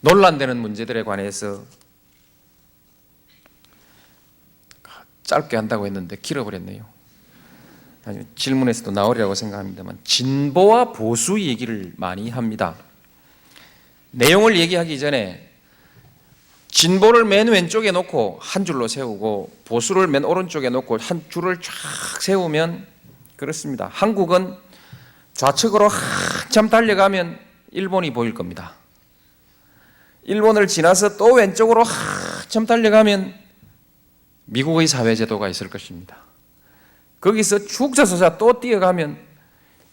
논란되는 문제들에 관해서 짧게 한다고 했는데 길어버렸네요. 질문에서도 나오리라고 생각합니다만 진보와 보수 얘기를 많이 합니다. 내용을 얘기하기 전에 진보를 맨 왼쪽에 놓고 한 줄로 세우고 보수를 맨 오른쪽에 놓고 한 줄을 쫙 세우면 그렇습니다. 한국은 좌측으로 한참 달려가면 일본이 보일 겁니다. 일본을 지나서 또 왼쪽으로 한참 달려가면 미국의 사회제도가 있을 것입니다. 거기서 쭉 서서 또 뛰어가면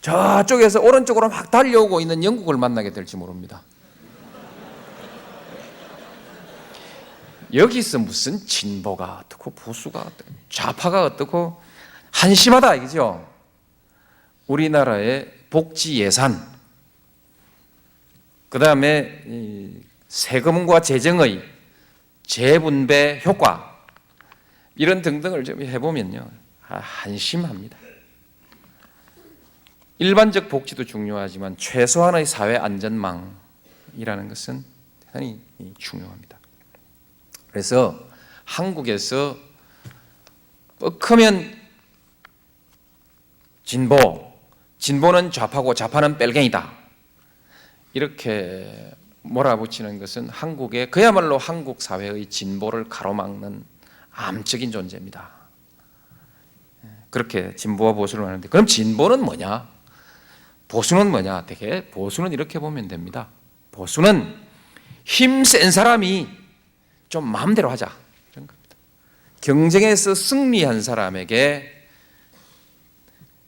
저쪽에서 오른쪽으로 막 달려오고 있는 영국을 만나게 될지 모릅니다. 여기서 무슨 진보가 어떻고 보수가 어떻고 좌파가 어떻고 한심하다 이거죠. 우리나라의 복지 예산, 그 다음에 세금과 재정의 재분배 효과 이런 등등을 좀 해보면요 아, 한심합니다. 일반적 복지도 중요하지만 최소한의 사회 안전망이라는 것은 대단히 중요합니다. 그래서 한국에서 뻑하면 진보, 진보는 좌파고 좌파는 뺄갱이다. 이렇게 몰아붙이는 것은 한국의 그야말로 한국 사회의 진보를 가로막는 암적인 존재입니다. 그렇게 진보와 보수를 하는데 그럼 진보는 뭐냐? 보수는 뭐냐? 되게 보수는 이렇게 보면 됩니다. 보수는 힘 센 사람이 좀 마음대로 하자. 이런 겁니다. 경쟁에서 승리한 사람에게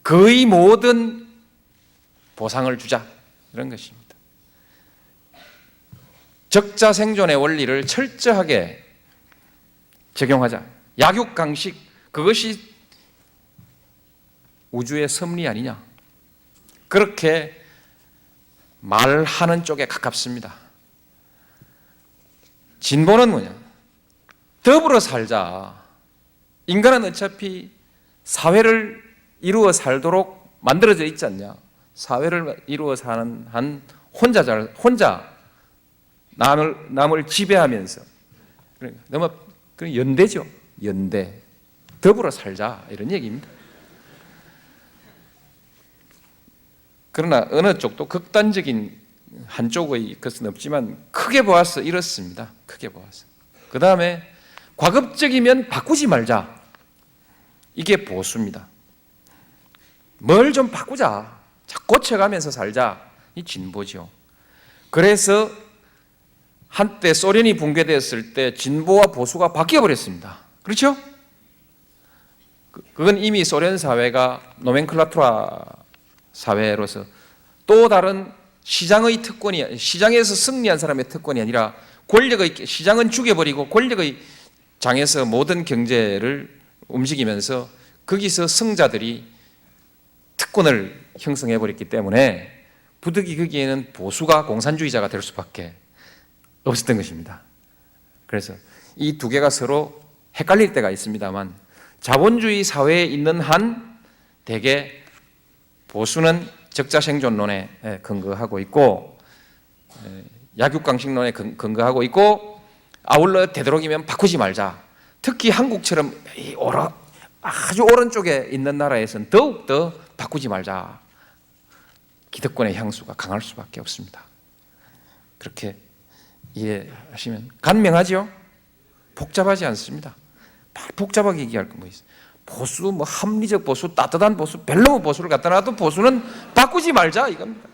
거의 모든 보상을 주자. 이런 것입니다. 적자 생존의 원리를 철저하게 적용하자. 약육 강식 그것이 우주의 섭리 아니냐? 그렇게 말하는 쪽에 가깝습니다. 진보는 뭐냐? 더불어 살자. 인간은 어차피 사회를 이루어 살도록 만들어져 있지 않냐? 사회를 이루어 사는 한 혼자 잘 혼자 남을 남을 지배하면서 그러니까 너무 그 연대죠. 연대. 더불어 살자 이런 얘기입니다. 그러나 어느 쪽도 극단적인 한쪽의 것은 없지만 크게 보아서 이렇습니다. 크게 보아서. 그 다음에 과급적이면 바꾸지 말자. 이게 보수입니다. 뭘 좀 바꾸자. 고쳐가면서 살자. 이 진보죠. 그래서 한때 소련이 붕괴되었을 때 진보와 보수가 바뀌어 버렸습니다. 그렇죠? 그- 그건 이미 소련 사회가 노멘클라투라 사회로서 또 다른 시장의 특권이 시장에서 승리한 사람의 특권이 아니라 권력의 시장은 죽여버리고 권력의 장에서 모든 경제를 움직이면서 거기서 승자들이 특권을 형성해 버렸기 때문에 부득이 거기에는 보수가 공산주의자가 될 수밖에 없었던 것입니다. 그래서 이 두 개가 서로 헷갈릴 때가 있습니다만 자본주의 사회에 있는 한 대개 보수는 적자 생존론에 예, 근거하고 있고 예, 약육강식론에 근- 근거하고 있고 아울러 되도록이면 바꾸지 말자. 특히 한국처럼 이 오라, 아주 오른쪽에 있는 나라에서는 더욱 더 바꾸지 말자. 기득권의 향수가 강할 수밖에 없습니다. 그렇게 이해하시면 간명하지요? 복잡하지 않습니다. 복잡하게 얘기할 거뭐 있어요? 보수, 뭐 합리적 보수, 따뜻한 보수, 별로 보수를 갖다 놔도 보수는 바꾸지 말자 이겁니다.